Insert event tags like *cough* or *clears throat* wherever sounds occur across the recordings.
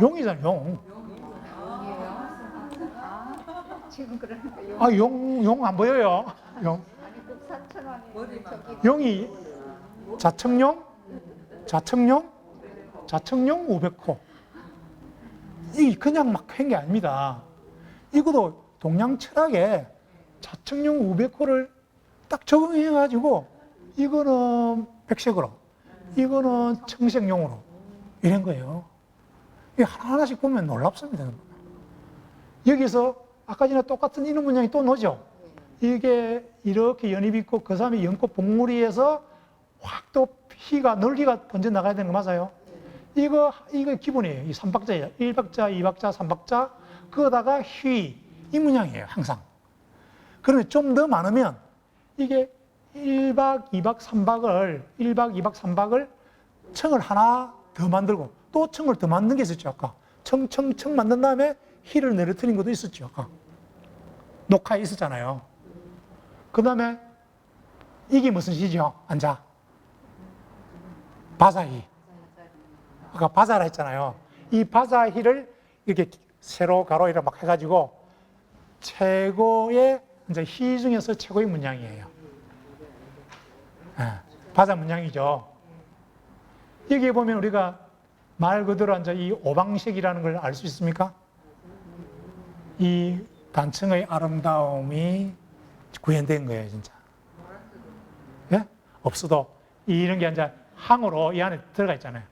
용이잖아, 용. 지금 아, 용, 용 안 보여요? 용. 용이 자청용, 자청용, 자청용 500호. 이 그냥 막 한 게 아닙니다. 이것도 동양 철학에 자청용 500호를 딱 적응해가지고 이거는 백색으로, 이거는 청색용으로 이런 거예요. 이 하나하나씩 보면 놀랍습니다. 여기서 아까 전에 똑같은 이런 문양이 또 나오죠. 이게 이렇게 연입 있고 그 다음에 연꽃 봉우리에서 확또 희가 넓기가 번져 나가야 되는 거 맞아요? 이거 이거 기본이에요. 이 삼박자예요. 1박자, 2박자, 3박자 그거다가 휘 이 문양이에요. 항상. 그러면 좀 더 많으면 이게 1박, 2박, 3박을 1박, 2박, 3박을 청을 하나 더 만들고 또 청을 더 만든 게 있었죠. 아까 청, 청, 청 만든 다음에 희를 내려뜨린 것도 있었죠. 아까 녹화에 있었잖아요. 그 다음에 이게 무슨 시죠? 앉아. 바사히. 아까 바사라 했잖아요. 이 바사히를 이렇게 세로 가로 이렇게 막 해가지고 최고의 이제 희 중에서 최고의 문양이에요. 예, 바사 문양이죠. 여기에 보면 우리가 말 그대로 이제 이 오방색이라는 걸 알 수 있습니까? 이 단층의 아름다움이 구현된 거예요, 진짜. 예? 없어도 이런 게 이제 항으로 이 안에 들어가 있잖아요.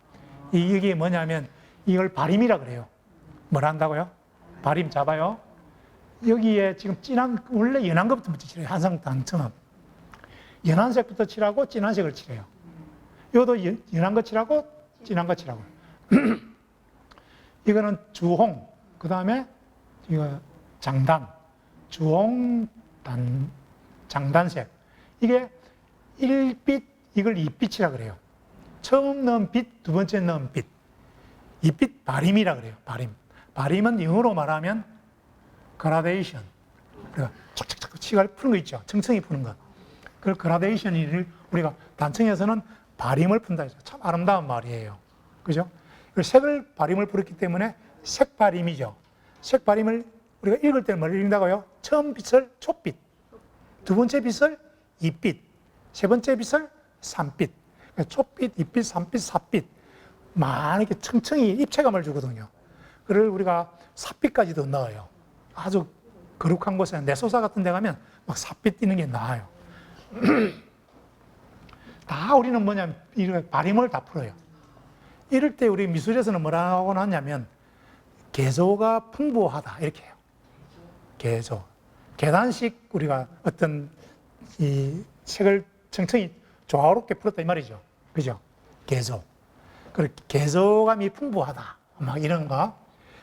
이- 이게 뭐냐면 이걸 바림이라 그래요. 뭘 한다고요? 바림 잡아요. 여기에 지금 진한 원래 연한 것부터 칠해요. 한상 단층은 연한 색부터 칠하고 진한 색을 칠해요. 연- 연한 거 칠하고 진한 거 칠하고. *clears throat* 이거는 주홍, 그 다음에 이거 장단, 주홍 단 장단색. 이게 1빛, 이걸 2빛이라 그래요. 처음 넣은 빛, 두 번째 넣은 빛. 이빛 바림이라 그래요. 바림. 바림은 영어로 말하면 그라데이션. 그러니까 착착착 치가 푸는 거 있죠. 층층이 푸는 것. 그 그라데이션을 우리가 단층에서는 바림을 푼다 해서 참 아름다운 말이에요. 그죠? 그 색을 바림을 부렸기 때문에 색바림이죠. 색바림을 우리가 읽을 때는 뭘 읽는다고요? 처음 빛을 초빛, 두 번째 빛을 이빛, 세 번째 빛을 삼빛. 그러니까 이빛, 삼빛, 사빛. 많이 이렇게 층층이 입체감을 주거든요. 그를 우리가 사빛까지도 넣어요. 아주 거룩한 곳에 내소사 같은 데 가면 막 사빛 띄는 게 나아요. *clears throat* 다 우리는 뭐냐면 이렇게 바림을 다 풀어요. 이럴 때 우리 미술에서는 뭐라고 하냐면 개조가 풍부하다 이렇게 해요. 개조. 계단식 우리가 어떤 이 색을 층층이 조화롭게 풀었다 이 말이죠. 그죠? 개조. 그리고 개조감이 풍부하다. 막 이런 거.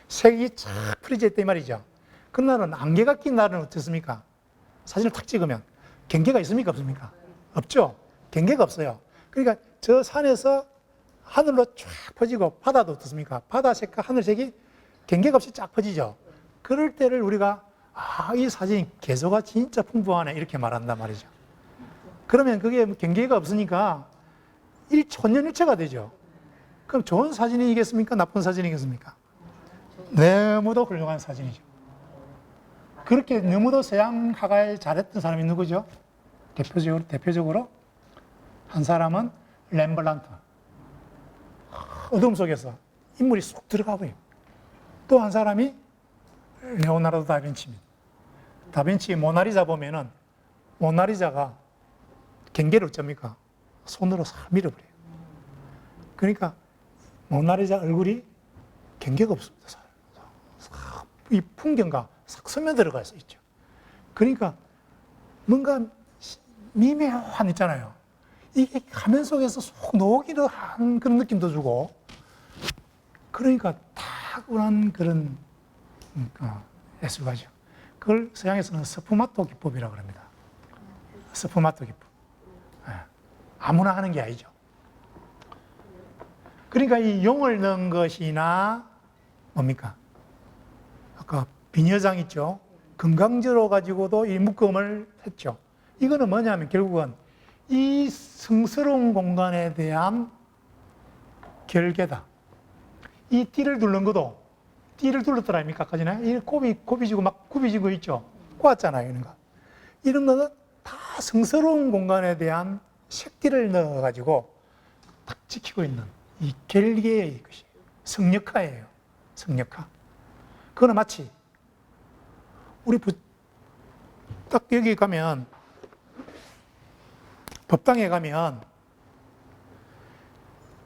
색이 쫙 풀어져 있다 이 말이죠. 그날은 안개가 낀 날은 어떻습니까? 사진을 탁 찍으면 경계가 있습니까? 없습니까? 없죠. 경계가 없어요. 그러니까 저 산에서 하늘로 쫙 퍼지고 바다도 어떻습니까? 바다 색과 하늘색이 경계가 없이 쫙 퍼지죠. 그럴 때를 우리가 아, 이 사진이 개소가 진짜 풍부하네 이렇게 말한단 말이죠. 그러면 그게 경계가 없으니까 일 천년일체가 되죠. 그럼 좋은 사진이겠습니까? 나쁜 사진이겠습니까? 너무도 훌륭한 사진이죠. 그렇게 너무도 서양 화가에 잘했던 사람이 누구죠? 대표적으로, 대표적으로 한 사람은 렘블란트. 어둠 속에서 인물이 쏙 들어가 보여요. 또한 사람이 레오나르도 다빈치입니다. 다빈치 모나리자 보면은 모나리자가 경계를 어쩝니까? 손으로 싹 밀어버려요. 그러니까 모나리자 얼굴이 경계가 없습니다. 이 풍경과 싹 스며들어가 있죠. 그러니까 뭔가 미묘한 있잖아요. 이게 가면 속에서 쏙 녹이를 한 그런 느낌도 주고, 그러니까 탁월한 그런 음, 어, 예술가죠. 그걸 서양에서는 스푸마토 기법이라고 합니다. 스푸마토 기법. 예. 아무나 하는 게 아니죠. 그러니까 이 용을 넣은 것이나 뭡니까? 아까 비녀장 있죠. 금강저로 가지고도 이 묶음을 했죠. 이거는 뭐냐면 결국은 이 성스러운 공간에 대한 결계다. 이 띠를 둘른 것도 띠를 둘렀더라 아닙니까? 아까 전에 이 곱이 곱이지고 막 굽이지고 있죠. 꼬았잖아요, 이런 거. 이런 거는 다 성스러운 공간에 대한 색띠를 넣어가지고 딱 지키고 있는 이 결계의 것이 성역화예요. 성역화. 그거는 마치 우리 부- 딱 여기 가면 법당에 가면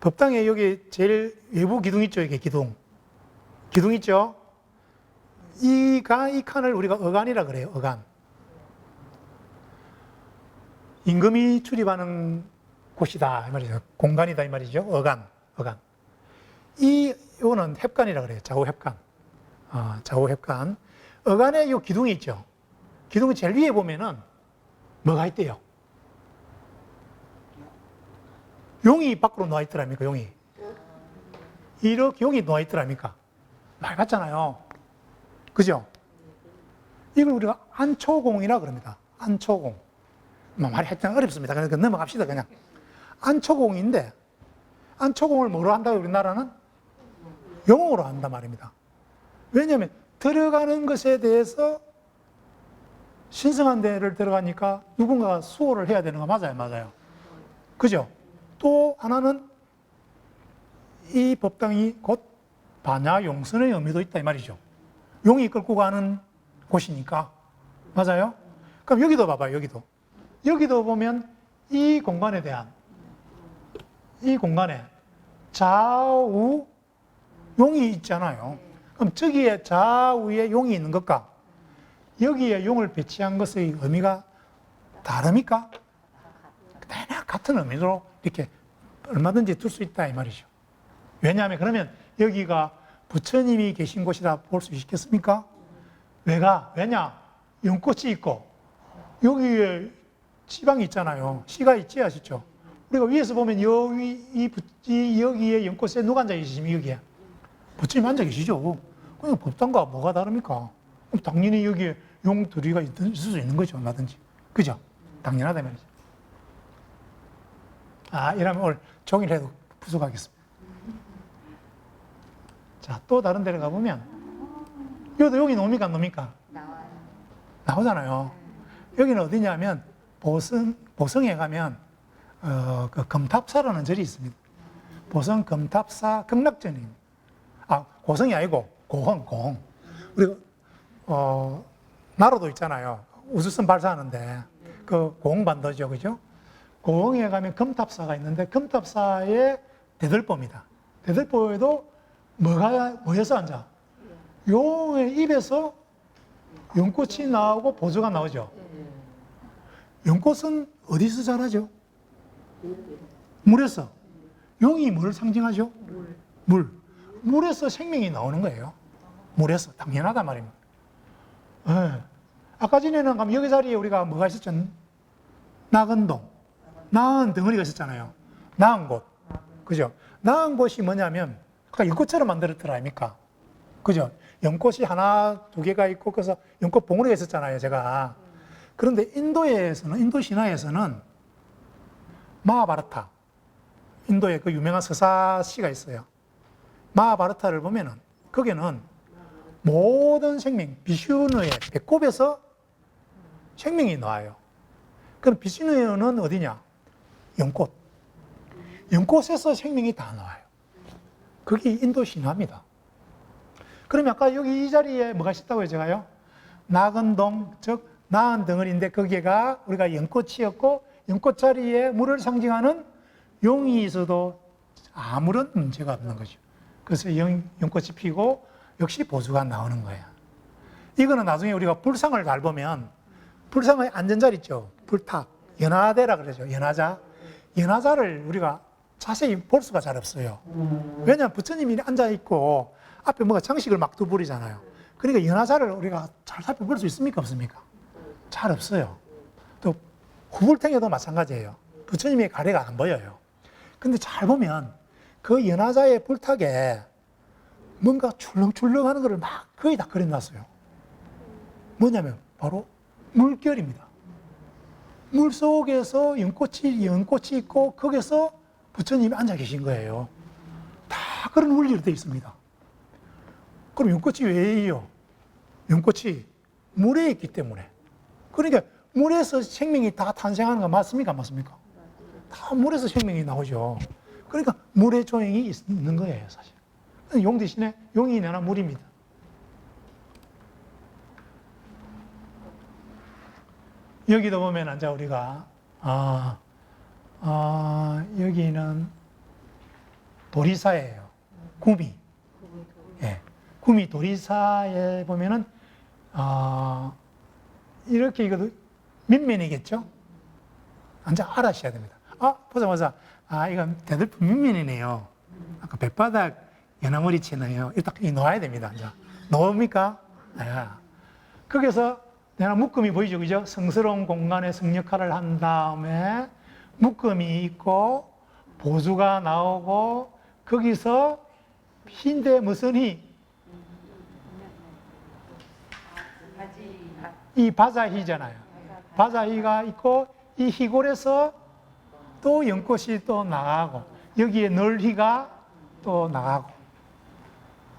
법당에 여기 제일 외부 기둥 있죠, 이게 기둥. 기둥 있죠? 이 가, 이 칸을 우리가 어간이라 그래요, 어간. 임금이 출입하는 곳이다, 이 말이죠. 공간이다, 이 말이죠. 어간, 어간. 이, 요거는 heb간이라 그래요, 좌우 heb간. 어, 좌우 heb간. 어간에 요 기둥이 있죠. 기둥 제일 위에 보면은 뭐가 있대요? 용이 밖으로 놓아 있더랍니까, 용이? 이렇게 용이 놓아 있더랍니까? 많이 봤잖아요. 그죠? 이걸 우리가 안초공이라 그럽니다. 안초공. 뭐 말이 하여튼 어렵습니다. 그러니까 넘어갑시다, 그냥. 안초공인데, 안초공을 뭐로 한다고 우리나라는? 용으로 한단 말입니다. 왜냐하면 들어가는 것에 대해서 신성한 데를 들어가니까 누군가가 수호를 해야 되는 거 맞아요, 맞아요. 그죠? 또 하나는 이 법당이 곧 반야 용선의 의미도 있다 이 말이죠. 용이 끌고 가는 곳이니까 맞아요. 그럼 여기도 봐봐요. 여기도 여기도 보면 이 공간에 대한 이 공간에 좌우 용이 있잖아요. 그럼 저기에 좌우에 용이 있는 것과 여기에 용을 배치한 것의 의미가 다릅니까? 대략 같은 의미로 이렇게 얼마든지 둘 수 있다 이 말이죠. 왜냐하면 그러면 여기가 부처님이 계신 곳이라 볼 수 있겠습니까? 왜가? 왜냐? 연꽃이 있고 여기에 지방이 있잖아요. 씨가 있지 아시죠? 우리가 위에서 보면 여기 이, 부- 이 여기에 연꽃에 누가 앉아 계시면 여기에 부처님 앉아 계시죠. 그냥 법당과 뭐가 다릅니까? 그럼 당연히 여기에 용두리가 있을 수 있는 거죠. 얼마든지. 그죠? 당연하다 이 말이죠. 아, 이러면 오늘 종일 해도 부족하겠습니다. 자, 또 다른 데를 가보면, 여기도 여기 놉니까? 나와요. 나오잖아요. 여기는 어디냐면, 보성, 보성에 가면, 어, 그 금탑사라는 절이 있습니다. 보성 금탑사 극락전입니다. 아, 고성이 아니고, 고흥, 고흥. 우리가, 어, 나로도 있잖아요. 우주선 발사하는데, 그 고흥반도죠, 그죠? 고흥에 가면 금탑사가 있는데, 금탑사의 대들보입니다. 대들보에도 뭐가, 뭐에서 앉아? 용의 입에서 연꽃이 나오고 보조가 나오죠. 연꽃은 어디서 자라죠? 물에서. 용이 뭘 상징하죠? 물. 물에서 생명이 나오는 거예요. 물에서. 당연하다 말입니다. 예. 아까 전에는 가면 여기 자리에 우리가 뭐가 있었죠? 낙은동. 나은 덩어리가 있었잖아요. 나은 곳. 그죠? 나은 곳이 뭐냐면, 아까 연꽃처럼 만들었더라, 아닙니까? 그죠? 연꽃이 하나, 두 개가 있고, 그래서 연꽃 봉우리가 있었잖아요, 제가. 그런데 인도에서는, 인도 신화에서는 마하바라타, 인도에 그 유명한 서사시가 있어요. 마하바라타를 보면은, 거기는 모든 생명, 비슈누의 배꼽에서 생명이 나와요. 그럼 비슈누는 어디냐? 연꽃. 연꽃에서 생명이 다 나와요. 그게 인도 신화입니다. 그러면 아까 여기 이 자리에 뭐가 있었다고요, 제가요? 낙은동, 즉, 나은 덩어리인데 거기가 우리가 연꽃이었고, 연꽃 자리에 물을 상징하는 용이 있어도 아무런 문제가 없는 거죠. 그래서 연, 연꽃이 피고 역시 보수가 나오는 거예요. 이거는 나중에 우리가 불상을 잘 보면 불상의 안전자리 있죠. 불탑, 연화대라 그러죠. 연화자. 연화자를 우리가 자세히 볼 수가 잘 없어요. 왜냐하면 부처님이 앉아 있고 앞에 뭐가 장식을 막 두부리잖아요. 그러니까 연화자를 우리가 잘 살펴볼 수 있습니까? 없습니까? 잘 없어요. 또 후불탱에도 마찬가지예요. 부처님의 가래가 안 보여요. 근데 잘 보면 그 연화자의 불탁에 뭔가 출렁출렁 하는 것을 막 거의 다 그려놨어요. 뭐냐면 바로 물결입니다. 물 속에서 연꽃이, 연꽃이 있고 거기서 부처님이 앉아 계신 거예요. 다 그런 원리로 되어 있습니다. 그럼 연꽃이 왜요? 연꽃이 물에 있기 때문에. 그러니까 물에서 생명이 다 탄생하는 거 맞습니까? 안 맞습니까? 다 물에서 생명이 나오죠. 그러니까 물의 조형이 있는 거예요, 사실. 용 대신에 용이 내나 물입니다. 여기도 보면 이제 우리가 아, 아 여기는 도리사예요. 구미. 예. 구미 도리사에 보면은 아 이렇게 이거 민면이겠죠? 이제 알아셔야 됩니다. 아 보자마자 아 이건 대들보 민면이네요. 아까 백바닥 연나머리 치네요. 딱 놓아야 됩니다. 이제 놓습니까? 아. 거기서 내가 묶음이 보이죠, 그죠? 성스러운 공간에 성역할을 한 다음에 묶음이 있고 보수가 나오고 거기서 흰데 무슨 희? 이 바자희잖아요. 바자희가 있고 이 희골에서 또 연꽃이 또 나가고 여기에 널희가 또 나가고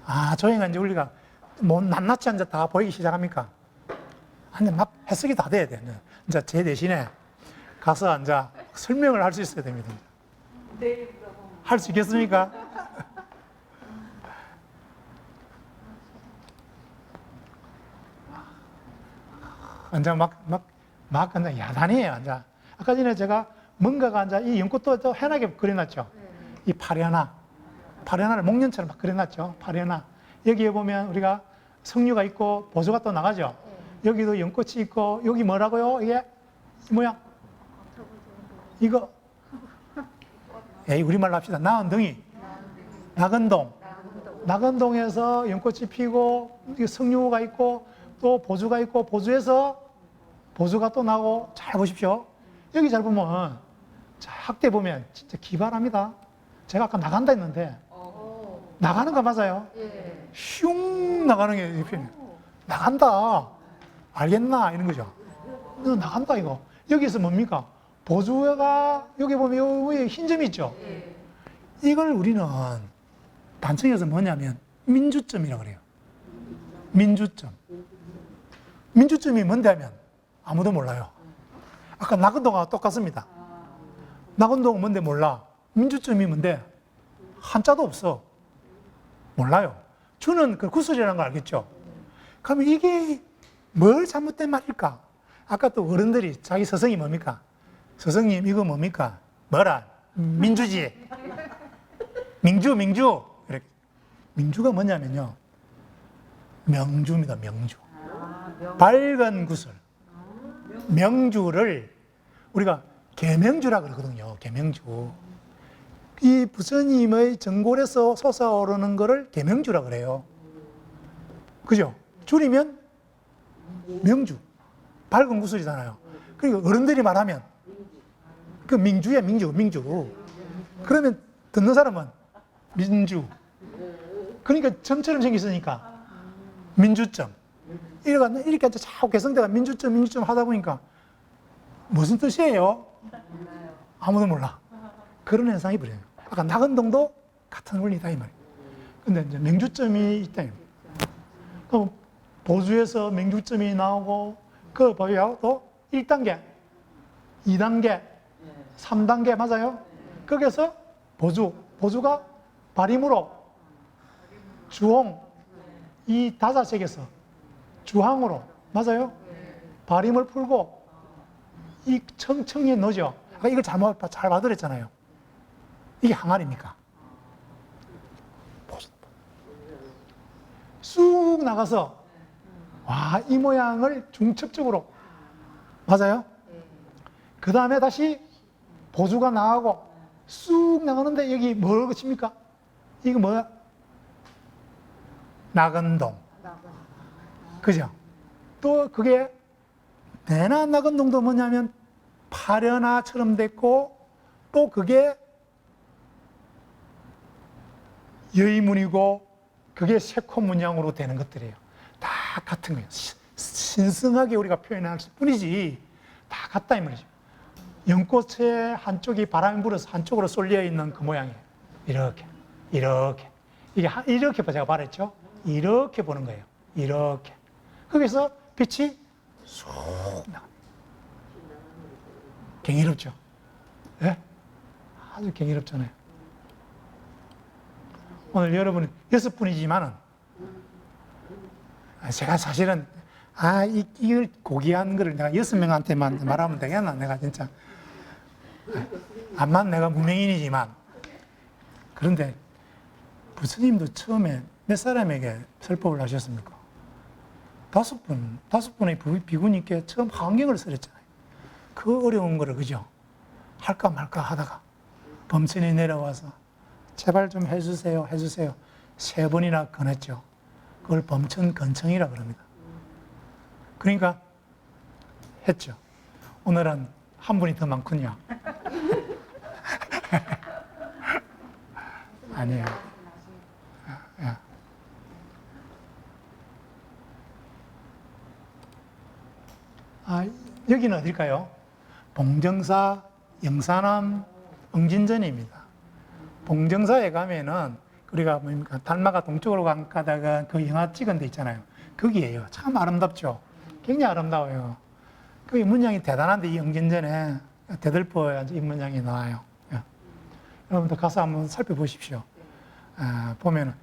아 조행한 이제 우리가 뭐 낱낱이 앉아 다 보이기 시작합니까? 근데 막 해석이 다 돼야 돼. 이제 제 대신에 가서 앉아 설명을 할 수 있어야 됩니다. 할수 있겠습니까? 앉아 막, 막, 막 앉아 야단이에요, 앉아. 아까 전에 제가 뭔가가 앉아 이 연꽃도 또 해나게 그려놨죠. 이 파련화. 파련화를 목련처럼 막 그려놨죠. 파련화. 여기에 보면 우리가 석류가 있고 보조가 또 나가죠. 여기도 연꽃이 있고 여기 뭐라고요? 이게 이 모양 이거 예, 우리말로 합시다. 나은덩이 낙은동 낙은동에서 연꽃이 피고 석류가 있고 또 보주가 있고 보주에서 보주가 또 나고 잘 보십시오. 여기 잘 보면 자, 학대 보면 진짜 기발합니다. 제가 아까 나간다 했는데 나가는 거 맞아요. 슝 나가는 게 이렇게 나간다. 알겠나? 이런 거죠. 너 나간다, 이거. 여기서 뭡니까? 보조가, 여기 보면 요 위에 흰 점이 있죠? 이걸 우리는 단청에서 뭐냐면 민주점이라고 그래요. 민주점. 민주점이 뭔데 하면 아무도 몰라요. 아까 낙은동하고 똑같습니다. 낙은동은 뭔데 몰라. 민주점이 뭔데? 한자도 없어. 몰라요. 주는 그 구슬이라는 걸 알겠죠? 그러면 이게 뭘 잘못된 말일까? 아까 또 어른들이 자기 서성이 뭡니까? 서성님 이거 뭡니까? 뭐라? 민주지. 민주, 민주. 이렇게. 민주가 뭐냐면요. 명주입니다, 명주. 밝은 구슬. 명주를 우리가 계명주라 그러거든요. 계명주. 이 부처님의 전골에서 솟아오르는 거를 계명주라 그래요. 그죠? 줄이면 명주. 밝은 구슬이잖아요. 그러니까 어른들이 말하면 그 민주야, 민주, 민주. 그러면 듣는 사람은 민주. 그러니까 점처럼 생겼으니까 민주점. 이래가 이렇게 자꾸 개성대가 민주점, 민주점 하다 보니까 무슨 뜻이에요? 아무도 몰라. 그런 현상이 벌어요. 아까 낙은동도 같은 원리다 이 말이에요. 근데 이제 명주점이 있다. 그럼 보주에서 맹주점이 나오고 그 봐요 또 1단계, 2단계, 3단계 맞아요? 거기서 보주, 보주가 발임으로 주홍 이 다자색에서 주항으로 맞아요? 발임을 풀고 이 청청에 넣죠. 아까 이걸 잘못 잘 받으랬잖아요. 이게 항아리입니까? 쑥 나가서 와, 이 모양을 중첩적으로 맞아요? 그 다음에 다시 보조가 나가고 쑥 나가는데 여기 뭘 그칩니까? 이거 뭐야? 낙은동. 그죠? 또 그게 내나 낙은동도 뭐냐면 파련화처럼 됐고 또 그게 여의문이고 그게 세코 문양으로 되는 것들이에요. 다 같은 거예요. 시- 신성하게 우리가 표현할 뿐이지 다 같다 이 말이죠. 연꽃의 한쪽이 바람이 불어서 한쪽으로 쏠려 있는 그 모양이에요. 이렇게, 이렇게. 이게 한- 이렇게 봐, 제가 말했죠? 이렇게 보는 거예요. 이렇게. 거기서 빛이 쑥 나갑니다. 경이롭죠? 예? 아주 경이롭잖아요. 오늘 여러분 여섯 분이지만은 아, 제가 사실은 아, 이, 이걸 고귀한 거를 내가 여섯 명한테만 말하면 되겠나? 내가 진짜. 암만 내가 무명인이지만 그런데 부처님도 처음에 몇 사람에게 설법을 하셨습니까? 다섯 분, 다섯 분의 부- 비구님께 처음 환경을 쓰렸잖아요. 그 어려운 거를 그죠? 할까 말까 하다가 범천이 내려와서 제발 좀 해주세요, 해주세요. 세 번이나 권했죠. 그걸 범천 건청이라 그럽니다. 그러니까 했죠. 오늘은 한 분이 더 많군요. *laughs* 아니에요. 예. 아, 여기는 어딜까요? 봉정사 영산암 응진전입니다. 봉정사에 가면은 우리가 뭡니까 달마가 동쪽으로 간- 가다가 그 영화 찍은 데 있잖아요. 거기에요. 참 아름답죠. 굉장히 아름다워요. 그 문양이 대단한데 이 응진전에 대들보에 이 문양이 나와요. 예. 여러분들 가서 한번 살펴보십시오. 아, 보면은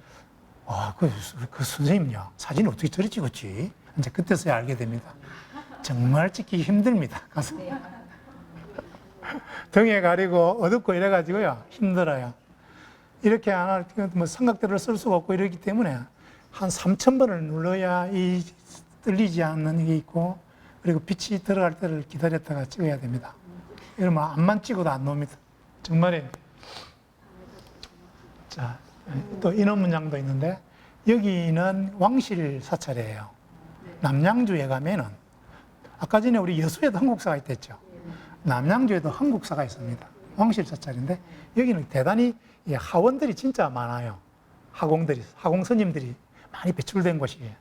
와, 그, 그 선생님요 사진 어떻게 저리 찍었지? 이제 그때서야 알게 됩니다. 정말 찍기 힘듭니다. 가서 등에 가리고 어둡고 이래가지고요 힘들어요. 이렇게 하나 뭐 삼각대를 쓸 수가 없고 이러기 때문에 한 3천 번을 눌러야 이 떨리지 않는 게 있고 그리고 빛이 들어갈 때를 기다렸다가 찍어야 됩니다. 이러면 앞만 찍어도 안 나옵니다. 정말이에요. 자, 또 인원 문양도 있는데 여기는 왕실 사찰이에요. 남양주에 가면은 아까 전에 우리 여수에도 한국사가 있댔죠. 남양주에도 한국사가 있습니다. 왕실 사찰인데 여기는 대단히 이 하원들이 진짜 많아요. 하공들이 하공 스님들이 많이 배출된 곳이에요.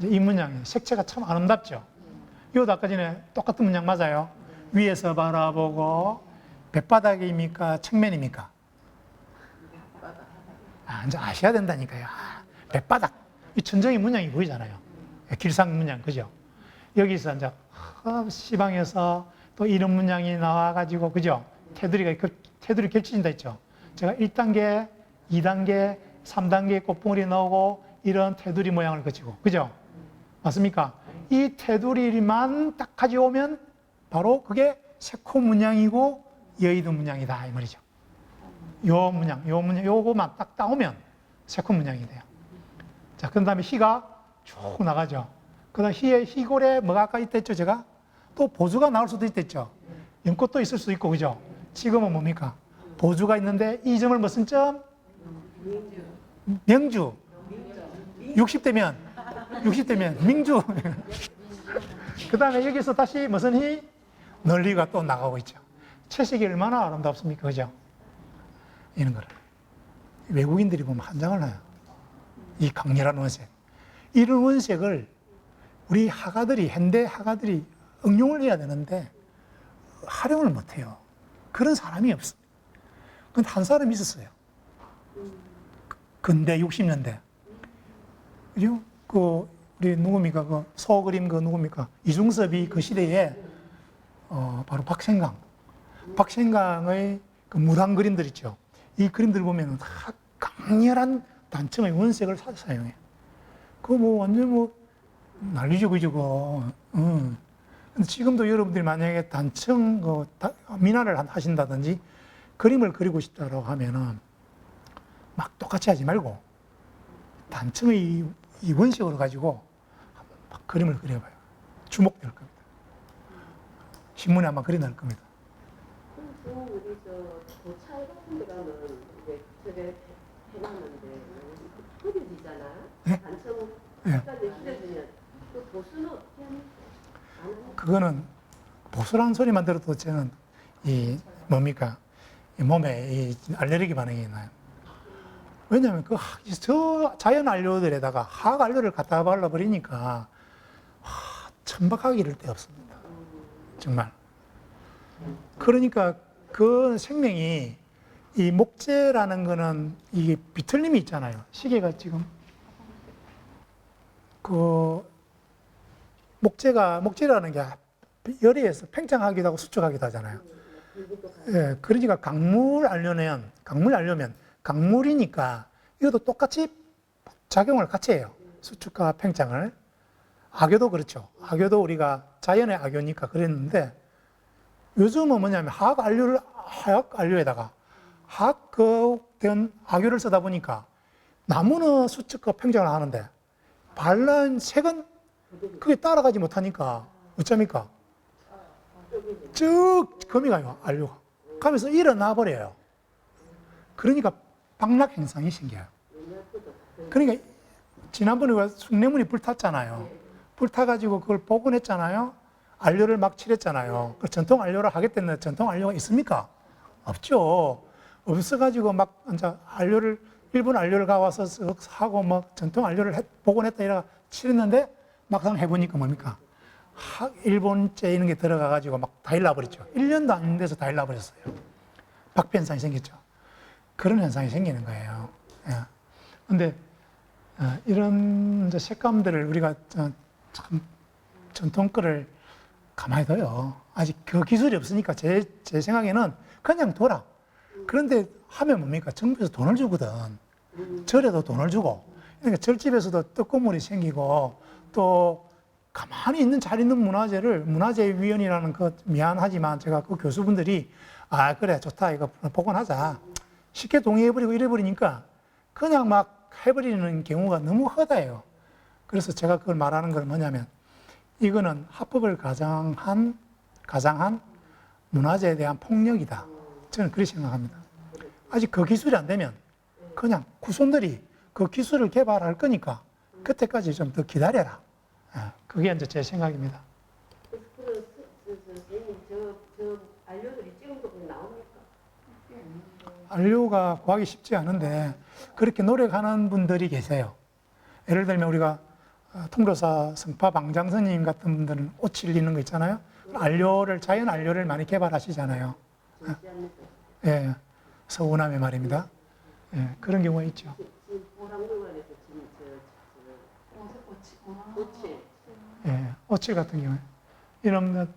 이 문양이 색채가 참 아름답죠. 이것도 아까 전에 똑같은 문양 맞아요. 위에서 바라보고 뱃바닥입니까? 측면입니까? 아, 이제 아셔야 된다니까요. 아, 뱃바닥. 이 천정의 문양이 보이잖아요. 길상 문양, 그죠? 여기서 이제 아, 시방에서 또 이런 문양이 나와가지고, 그죠? 테두리가, 겹- 테두리 겹친다 했죠. 제가 1단계, 2단계, 3단계 꽃봉오리 나오고 이런 테두리 모양을 그치고, 그죠? 맞습니까? 이 테두리만 딱 가져오면 바로 그게 세코 문양이고 여의도 문양이다 이 말이죠. 요 문양, 요 문양, 요거만 딱 따오면 세코 문양이 돼요. 자, 그 다음에 희가 쭉 나가죠. 그 다음 희의 희골에 뭐가 아까 있댔죠, 제가? 또 보수가 나올 수도 있댔죠. 연꽃도 있을 수 있고, 그죠? 지금은 뭡니까? 보수가 있는데 이 점을 무슨 점? 명주. 60대면, 60대면 민주. *laughs* 그 다음에 여기서 다시 무슨 희? 널리가 또 나가고 있죠. 채색이 얼마나 아름답습니까? 그죠? 이런 거를. 외국인들이 보면 한장을 나요. 이 강렬한 원색. 이런 원색을 우리 화가들이, 현대 화가들이 응용을 해야 되는데 활용을 못해요. 그런 사람이 없습니다. 근데 한 사람이 있었어요. 근대 60년대. 그죠? 그, 우리 누굽니까? 그 소그림 그 누굽니까? 이중섭이 그 시대에 어, 바로 박생강. 박생강의 그 무당 그림들 있죠. 이 그림들 보면 다 강렬한 단청의 원색을 사- 사용해. 그거 뭐 완전 뭐 난리죠, 그죠, 그거. 응. 근데 지금도 여러분들이 만약에 단청, 그, 다- 미나를 한- 하신다든지 그림을 그리고 싶다고 하면은 막 똑같이 하지 말고 단청의 이, 이 원색으로 가지고 막 그림을 그려봐요. 주목될 겁니다. 신문에 아마 그리 날 겁니다. 그리고 우리 저 도차에 같은 데 가면 이제 저게 해놨는데 흐려지잖아. 네? 네. 약간 흐려지면 그 보수는 어떻게 그거는 보수라는 소리만 들어도 저는 이 뭡니까 이 몸에 이 알레르기 반응이 나요. 왜냐하면 그 저 자연 안료들에다가 화학 안료를 갖다 발라 버리니까 천박하기 이를 데 없습니다. 정말. 그러니까 그 생명이 이 목재라는 거는 이게 비틀림이 있잖아요. 시계가 지금 그 목재가 목재라는 게 열에서 팽창하기도 하고 수축하기도 하잖아요. 예, 그러니까 강물 알려면 강물 알려면 강물이니까 이것도 똑같이 작용을 같이 해요. 수축과 팽창을. 악교도 그렇죠. 악교도 우리가 자연의 악교니까 그랬는데 요즘은 뭐냐면 화학 안료를 화학 안료에다가 화학된 악교를 쓰다 보니까 나무는 수축과 팽창을 하는데 발란 색은 그게 따라가지 못하니까 어쩝니까? 쭉 거미 가요 안료가 가면서 일어나 버려요. 그러니까 방락 현상이 생겨요. 그러니까 지난번에 숭례문이 불탔잖아요. 불타가지고 그걸 복원했잖아요. 안료를 막 칠했잖아요. 그 전통 안료를 하겠다는데 전통 안료가 있습니까? 없죠. 없어가지고 막 이제 안료를 일본 안료를 가와서 쓱 하고 막 전통 안료를 했- 복원했다 이라 칠했는데 막상 해보니까 뭡니까? 하, 일본제 이런 게 들어가가지고 막 다 일나버렸죠. 1년도 안 돼서 다 일나버렸어요. 박피 현상이 생겼죠. 그런 현상이 생기는 거예요. 예. 근데 어, 이런 색감들을 우리가 저- 참 전통 거를 가만히 둬요. 아직 그 기술이 없으니까 제, 제 생각에는 그냥 둬라. 그런데 하면 뭡니까? 정부에서 돈을 주거든. 절에도 돈을 주고. 그러니까 절집에서도 떡고물이 생기고 또 가만히 있는 잘 있는 문화재를 문화재위원이라는 그 미안하지만 제가 그 교수분들이 아 그래 좋다 이거 복원하자 쉽게 동의해버리고 이래버리니까 그냥 막 해버리는 경우가 너무 허다해요. 그래서 제가 그걸 말하는 건 뭐냐면 이거는 합법을 가장한 가장한 문화재에 대한 폭력이다. 저는 그렇게 생각합니다. 아직 그 기술이 안 되면 그냥 후손들이 그 기술을 개발할 거니까 그때까지 좀 더 기다려라. 예, 그게 이제 제 생각입니다. 안료가 구하기 쉽지 않은데 그렇게 노력하는 분들이 계세요. 예를 들면 우리가 어, 통도사 성파 방장 스님 같은 분들은 오칠 있는 거 있잖아요. 안료를 자연 안료를 많이 개발하시잖아요. 예, 서운함의 말입니다. 예, 그런 경우가 있죠. 오칠 같은 경우에 것,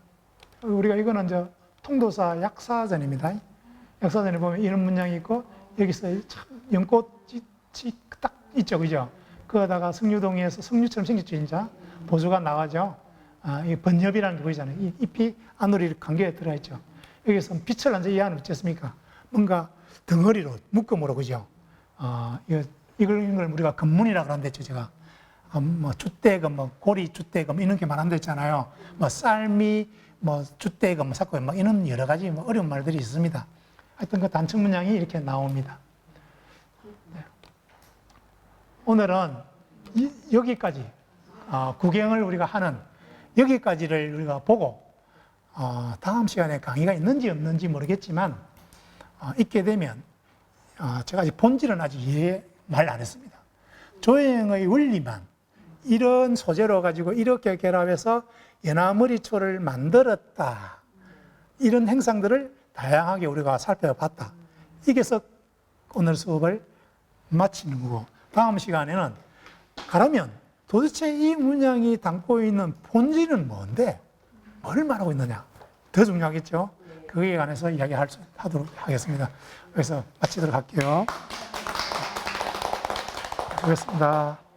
우리가 이거는 저 통도사 약사전입니다. 약사전에 보면 이런 문양이 있고 여기서 참 연꽃이 딱 있죠, 그죠? 그거다가 석류동에서 석류처럼 생겼죠, 진짜 보조가 나가죠. 아, 이 번엽이라는 게 보이잖아요. 이 잎이 안으로 이렇게 관계에 들어 있죠. 여기서 빛을 완전 이해하는 어쨌습니까? 뭔가 덩어리로 묶음으로 그죠? 아, 이걸 이걸 우리가 금문이라 그러는데 제가 아, 뭐 주대금, 뭐 고리 주대금 이런 게 말한다 했잖아요. 뭐 쌀미, 뭐 주대금, 뭐 사건, 뭐 이런 여러 가지 뭐 어려운 말들이 있습니다. 하여튼 그 단층 문양이 이렇게 나옵니다. 네. 오늘은 이- 여기까지 어, 구경을 우리가 하는 여기까지를 우리가 보고 어, 다음 시간에 강의가 있는지 없는지 모르겠지만 어, 있게 되면 어, 제가 아직 본질은 아직 이해 말 안 했습니다. 조형의 원리만 이런 소재로 가지고 이렇게 결합해서 연화머리초를 만들었다. 이런 행상들을 다양하게 우리가 살펴봤다. 이게서 오늘 수업을 마치는 거고 다음 시간에는 가라면 도대체 이 문양이 담고 있는 본질은 뭔데 뭘 말하고 있느냐 더 중요하겠죠. 그에 관해서 이야기할 수 하도록 하겠습니다. 그래서 마치도록 할게요. 수고했습니다.